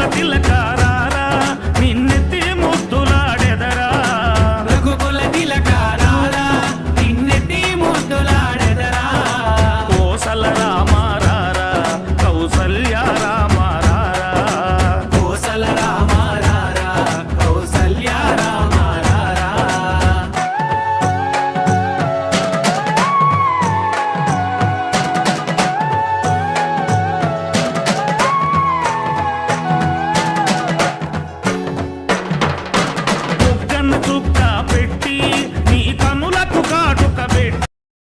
పుల్ల తిలకారారా నిన్నెత్తి ముద్దులాడెదరా. రఘుకుల తిలకారారా నిన్నెత్తి ముద్దులాడెదరా. కోసల చుక్క పెట్టి